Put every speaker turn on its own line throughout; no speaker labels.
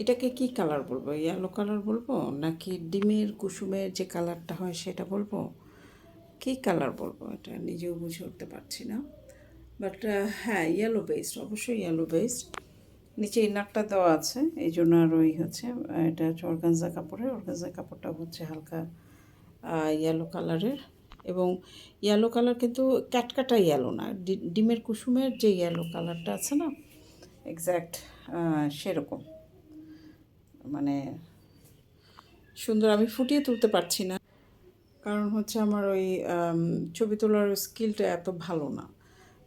এটাকে কি কালার বলব? ইয়েলো কালার বলব? নাকি ডিমের, কুসুমের যে কালারটা হয় সেটা বলব? কী কালার বলব? এটা নিজেও বুঝে উঠতে পারছি না। বাট হ্যাঁ ইয়েলো বেসড অবশ্যই ইয়েলো বেসড নিচে ইনারটা দেওয়া আছে, এই জন্য আর ওই হচ্ছে এটা হচ্ছে অর্গানজা কাপড়ের অর্গানজা কাপড়টা হচ্ছে হালকা ইয়েলো কালারের এবং ইয়েলো কালার কিন্তু ক্যাটকাটা ইয়েলো না। ডিমের, কুসুমের যে ইয়েলো কালারটা আছে না এক্স্যাক্ট সেরকম। মানে সুন্দর, আমি ফুটিয়ে তুলতে পারছি না। কারণ হচ্ছে আমার ওই ছবি তোলার স্কিলটা এত ভালো না।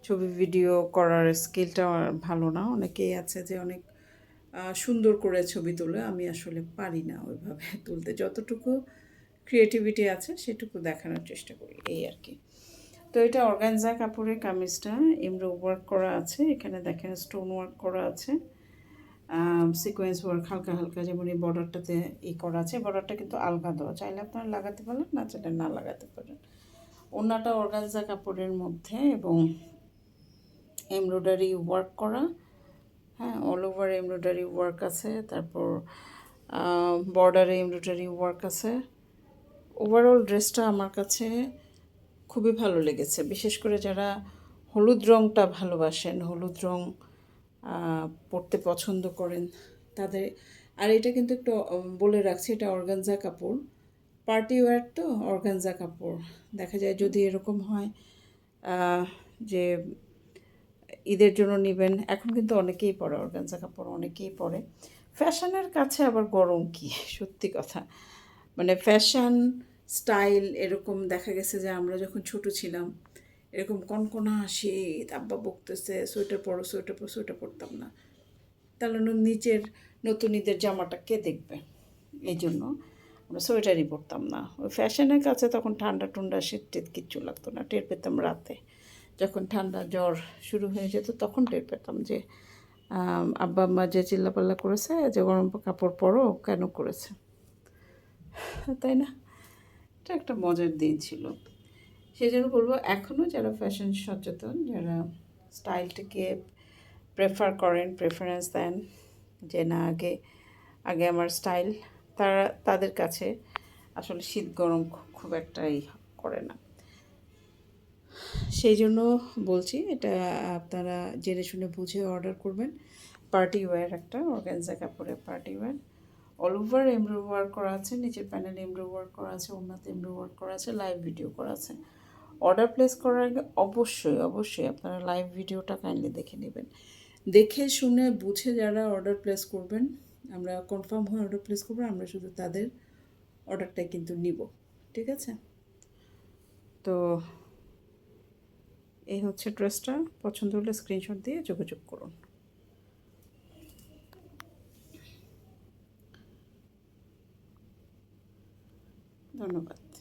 ছবি ভিডিও করার স্কিলটা ভালো না। অনেকেই আছে যে অনেক সুন্দর করে ছবি তোলে। আমি আসলে পারি না ওইভাবে তুলতে। যতটুকু ক্রিয়েটিভিটি আছে সেটুকু দেখানোর চেষ্টা করি, এই আর কি। তো এটা অর্গানজা কাপড়ের কামিজটা। এমব্রো ওয়ার্ক করা আছে। এখানে দেখেন স্টোন ওয়ার্ক করা আছে। সিকোয়েন্স ওয়ার্ক হালকা হালকা যেমন এই বর্ডারটাতে ই করা আছে বর্ডারটা কিন্তু আলগা দেওয়া। চাইলে আপনারা লাগাতে পারেন না চাইলে না লাগাতে পারেন। ওনাটা অর্গানজা কাপড়ের মধ্যে এবং এমব্রয়ডারি ওয়ার্ক করা। হ্যাঁ অল ওভার এমব্রয়ডারি ওয়ার্ক আছে তারপর বর্ডারে এমব্রয়ডারি ওয়ার্ক আছে। ওভারঅল ড্রেসটা আমার কাছে খুবই ভালো লেগেছে। বিশেষ করে যারা হলুদ রঙটা ভালোবাসেন হলুদ রং আহ, পরতে পছন্দ করেন তাদের। আর এটা কিন্তু একটু বলে রাখছি, এটা অর্গানজা কাপড় পার্টি ওয়্যার তো অর্গানজা কাপড় দেখা যায় যদি এরকম হয় যে ঈদের জন্য নেবেন, এখন কিন্তু অনেকেই পরে অর্গানজা কাপড় অনেকেই পরে ফ্যাশনের কাছে আবার গরম কি? সত্যি কথা। মানে ফ্যাশন, স্টাইল এরকম দেখা গেছে যে আমরা যখন ছোট ছিলাম এরকম কনকনা শীত আব্বা বকতেছে, সোয়েটার পরো সোয়েটার পরো, সোয়েটার পরতাম না। তাহলে নিচের নতুন ঈদের জামাটা কে দেখবে? এই জন্য আমরা সোয়েটারই পরতাম না। ওই ফ্যাশনের কাছে তখন ঠান্ডা টুন্ডা শীত টেত কিচ্ছু লাগতো না, টের পেতাম রাতে। যখন ঠান্ডা জ্বর শুরু হয়ে যেত তখন টের পেতাম যে আব্বা আম্মা যে চিল্লাপাল্লা করেছে, যে গরম কাপড় পরো, কেন করেছে? তাই না? এটা একটা মজার দিন ছিল। সেই জন্য বলব এখনও যারা ফ্যাশন সচেতন, যারা স্টাইলটাকে প্রেফার করেন প্রেফারেন্স দেন, যে না, আগে আগে আমার স্টাইল, তারা, তাদের কাছে আসলে শীত গরম খুব একটাই করে না। সেই জন্য বলছি, এটা আপনারা জেনে শুনে বুঝে অর্ডার করবেন। পার্টি ওয়্যার একটা অর্গ্যানজা কাপড়ের party wear all over এমব্রো work করা আছে, নিচের প্যানেল এমব্রো ওয়ার্ক করা আছে ওনাতে এমব্রো ওয়ার্ক করা আছে লাইভ ভিডিও করা আছে। অর্ডার প্লেস করার আগে অবশ্যই অবশ্যই আপনারা লাইভ ভিডিওটা কাইন্ডলি দেখে নেবেন। দেখে শুনে বুঝে যারা অর্ডার প্লেস করবেন, আমরা কনফার্ম হয়ে অর্ডার প্লেস করব, আমরা শুধু তাদের অর্ডারটাই কিন্তু নিব। ঠিক আছে? তো এই হচ্ছে ড্রেসটা পছন্দ হলে স্ক্রিনশট দিয়ে যোগাযোগ করুন। ধন্যবাদ।